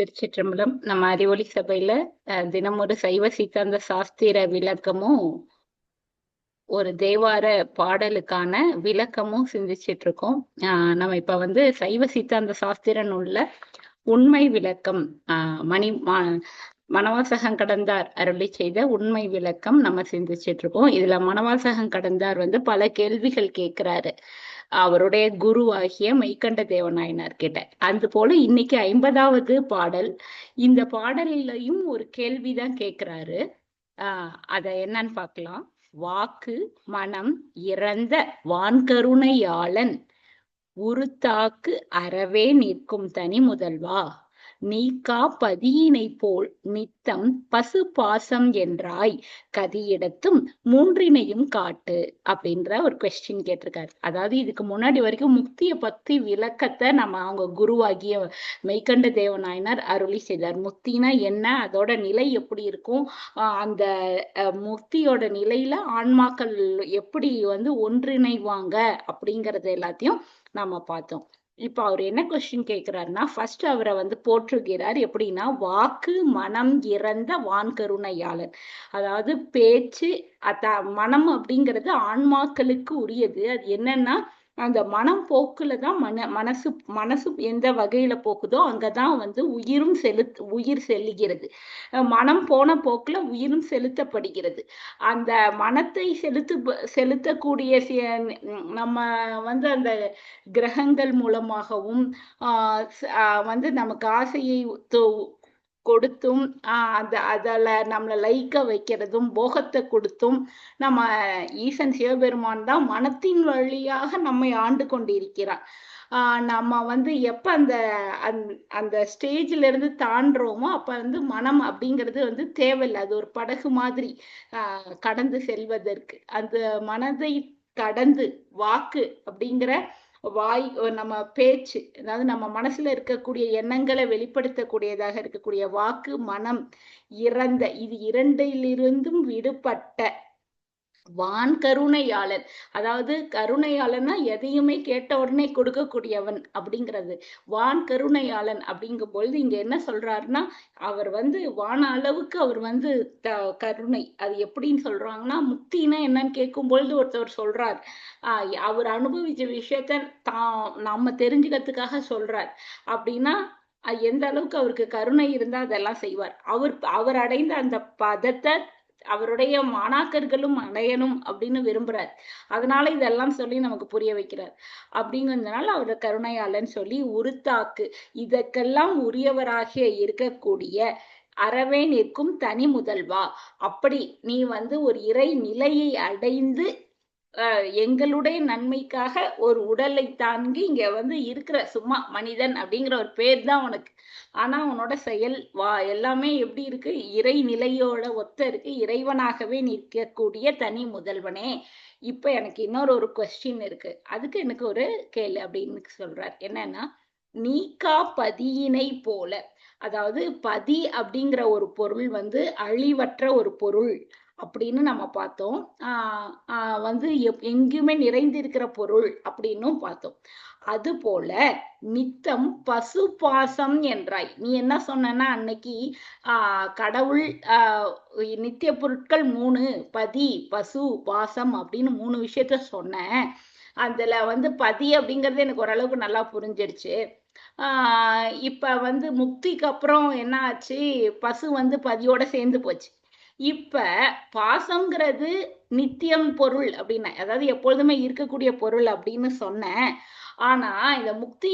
திருச்சிற்றம்பலம் நம்ம அறிவொளி சபையில அஹ், தினம் ஒரு சைவ சித்தாந்த சாஸ்திர விளக்கமும் ஒரு தேவார பாடலுக்கான விளக்கமும் சிந்திச்சிட்டு இருக்கோம் ஆஹ் நம்ம இப்ப வந்து சைவ சித்தாந்த சாஸ்திர நூல்ல உண்மை விளக்கம் ஆஹ் மணி ம- மணவாசகம் கடந்தார் அருளி செய்த உண்மை விளக்கம் நம்ம சிந்திச்சிட்டு இருக்கோம் இதுல மணவாசகம் கடந்தார் வந்து பல கேள்விகள் கேட்கிறாரு அவருடைய குருவாகிய மைக்கண்ட தேவநாயனார் கிட்ட அது போல இன்னைக்கு ஐம்பதாவது பாடல். இந்த பாடலையும் ஒரு கேள்விதான் கேக்குறாரு. ஆஹ் அத என்னன்னு பார்க்கலாம் வாக்கு மனம் இறந்த வான்கருணையாளன் உருத்தாக்கு அறவே நிற்கும் தனி முதல்வா நீக்கா பதியினை போல் நித்தம் பசு பாசம் என்றாய். கதியிடத்தும் மூன்றினையும் காட்டு அப்படின்ற ஒரு கொஸ்டின் கேட்டிருக்காரு. அதாவது இதுக்கு முன்னாடி வரைக்கும் முக்திய பத்தி விளக்கத்தை நம்ம அவங்க குருவாகிய மெய்கண்ட தேவநாயனார் அருளி செய்தார். முக்தினா என்ன? அதோட நிலை எப்படி இருக்கும்? ஆஹ் அந்த அஹ், முக்தியோட நிலையில ஆன்மாக்கள் எப்படி வந்து ஒன்றிணைவாங்க அப்படிங்கறது எல்லாத்தையும் நாம பார்த்தோம். இப்ப அவர் என்ன கொஸ்டின் கேக்குறாருன்னா ஃபர்ஸ்ட் அவரை வந்து போற்றுகிறார். எப்படின்னா வாக்கு மனம் இறந்த வான்கருணையாளன் அதாவது பேச்சு அத மனம் அப்படிங்கிறது ஆன்மாக்களுக்கு உரியது. அது என்னன்னா அந்த மனம் போக்குல தான் மன மனசு மனசு எந்த வகையில போக்குதோ அங்கதான் வந்து உயிரும் செலுத் உயிர் செல்லுகிறது. மனம் போன போக்குல உயிரும் செலுத்தப்படுகிறது. அந்த மனத்தை செலுத்து செலுத்தக்கூடிய நம்ம வந்து அந்த கிரகங்கள் மூலமாகவும் வந்து நமக்கு ஆசையை தொ- கொடுத்தும் ஆஹ் அதில் நம்மளை லைக்க வைக்கிறதும் போகத்தை கொடுத்தும் நம்ம ஈசன் சிவபெருமான் தான் மனத்தின் வழியாக நம்மை ஆண்டு கொண்டிருக்கிறார். ஆஹ் நம்ம வந்து எப்ப அந்த அந்த- அந்த ஸ்டேஜ்ல இருந்து தாண்டுறோமோ அப்ப வந்து மனம் அப்படிங்கிறது வந்து தேவையில்லை. அது ஒரு படகு மாதிரி ஆஹ் கடந்து செல்வதற்கு. அந்த மனதை கடந்து வாக்கு அப்படிங்கிற வாய் நம்ம பேச்சு அதாவது நம்ம மனசுல இருக்கக்கூடிய எண்ணங்களை வெளிப்படுத்தக்கூடியதாக இருக்கக்கூடிய வாக்கு மனம் இறந்த இது இரண்டிலிருந்தும் விடுபட்ட வான் கருணையாளன். அதாவது கருணையாளன்னா எதையுமே கேட்ட உடனே கொடுக்கக்கூடியவன் அப்படிங்கிறது. வான் கருணையாளன் அப்படிங்கும் பொழுது இங்க என்ன சொல்றாருன்னா அவர் வந்து வான அளவுக்கு அவர் வந்து த கருணை. அது எப்படின்னு சொல்றாங்கன்னா முக்தினா என்னன்னு கேட்கும் பொழுது ஒருத்தவர் சொல்றார். ஆஹ் அவர் அனுபவிச்ச விஷயத்த தான் நம்ம தெரிஞ்சுக்கிறதுக்காக சொல்றார். அப்படின்னா எந்த அளவுக்கு அவருக்கு கருணை இருந்தா அதெல்லாம் செய்வார். அவர் அவர் அடைந்த அந்த பதத்தை அவருடைய மாணாக்கர்களும் அடையணும் அப்படின்னு விரும்புறார். அதனால இதெல்லாம் சொல்லி நமக்கு புரிய வைக்கிறார். அப்படிங்கிறதுனால அவர் கருணையாளன் சொல்லி உருத்தாக்கு. இதற்கெல்லாம் உரியவராகிய இருக்கக்கூடிய அறவே நிற்கும் தனி முதல்வா அப்படி நீ வந்து ஒரு இறை நிலையை அடைந்து எங்களுடைய நன்மைக்காக ஒரு உடலை தாங்கி இங்க வந்து இருக்கிற சும்மா மனிதன் அப்படிங்கிற ஒரு பேர் தான் உனக்கு. ஆனா உன்னோட செயல் வா எல்லாமே எப்படி இருக்கு? இறை நிலையோட ஒத்த இருக்கு. இறைவனாகவே நிற்கக்கூடிய தனி முதல்வனே. இப்ப எனக்கு இன்னொரு ஒரு கொஸ்டின் இருக்கு. அதுக்கு எனக்கு ஒரு கேளு அப்படின்னு சொல்றார். என்னன்னா நீக்கா பதியினை போல. அதாவது பதி அப்படிங்கிற ஒரு பொருள் வந்து அழிவற்ற ஒரு பொருள். அப்படின்னு நம்ம பார்த்தோம். வந்து எப்- எங்கேயுமே நிறைந்திருக்கிற பொருள் அப்படின்னும் பார்த்தோம். அது போல நித்தம் பசு பாசம் என்றாய். நீ என்ன சொன்னா அன்னைக்கு ஆஹ் கடவுள் ஆஹ் நித்திய பொருட்கள் மூணு பதி பசு பாசம் அப்படின்னு மூணு விஷயத்த சொன்னேன் அதுல வந்து பதி அப்படிங்கிறது எனக்கு ஓரளவுக்கு நல்லா புரிஞ்சிடுச்சு ஆஹ் இப்ப வந்து முக்திக்கு அப்புறம் என்ன ஆச்சு? பசு வந்து பதியோட சேர்ந்து போச்சு. இப்ப பாசம்ங்கிறது நித்தியம் பொருள் அப்படின்னு அதாவது எப்பொழுதுமே இருக்கக்கூடிய பொருள் அப்படின்னு சொன்னேன் ஆனா இந்த முக்தி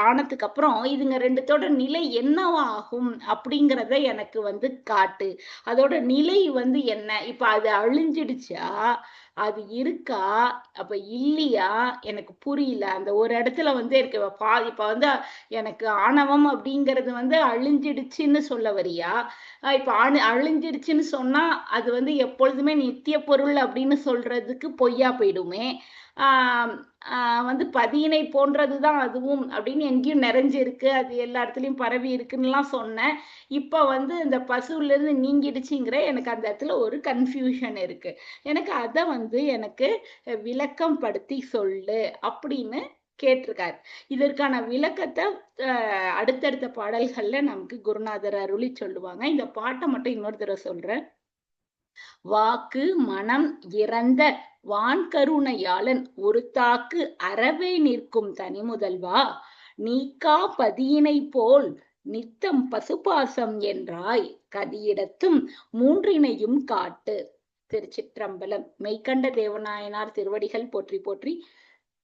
ஆனதுக்கு அப்புறம் இதுங்க ரெண்டுத்தோட நிலை என்னவாகும் அப்படிங்கிறத எனக்கு வந்து காட்டு. அதோட நிலை வந்து என்ன? இப்ப அது அழிஞ்சிடுச்சா? அது இருக்கா? அப்ப இல்லையா? எனக்கு புரியல. அந்த ஒரு இடத்துல வந்து இருக்கு பா இப்ப வந்து எனக்கு ஆணவம் அப்படிங்கிறது வந்து அழிஞ்சிடுச்சுன்னு சொல்ல வரியா? இப்ப அணு அழிஞ்சிடுச்சுன்னு சொன்னா அது வந்து எப்பொழுதுமே நித்திய பொருள் அப்படின்னு சொல்றதுக்கு பொய்யா போயிடுமே. ஆஹ் வந்து பதியினை போன்றது தான் அதுவும் அப்படின்னு எங்கேயும் நிறைஞ்சு இருக்கு அது எல்லா இடத்துலையும் பரவி இருக்குன்னுலாம் சொன்னேன். இப்போ வந்து இந்த பசுல நீங்கிடுச்சிங்கிற நீங்கிடுச்சுங்கிற எனக்கு அந்த இடத்துல ஒரு கன்ஃபியூஷன் இருக்கு. எனக்கு அதை வந்து எனக்கு விளக்கம் படுத்தி சொல்லு அப்படின்னு கேட்டிருக்காரு. இதற்கான விளக்கத்தை அடுத்தடுத்த பாடல்கள்ல நமக்கு குருநாதர் அருளி சொல்லுவாங்க. இந்த பாட்டை மட்டும் இன்னொரு தடவை சொல்றேன். வாக்கு மனம் இறந்த வான்கருணையாளன் ஒரு தாக்கு அறவே நிற்கும் தனிமுதல்வா? நீக்கா பதியினை போல் நித்தம் பசுபாசம் என்றாய் கதியிடத்தும் மூன்றினையும் காட்டு. திருச்சிற்றம்பலம். மெய்கண்ட தேவநாயனார் திருவடிகள் போற்றி போற்றி.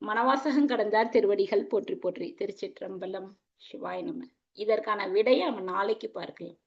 மனவாசகம் கடந்தார் திருவடிகள் போற்றி போற்றி. திருச்சிற்றம்பலம். சிவாய நம. இதற்கான விடையை அவன் நாளைக்கு பார்க்கலாம்.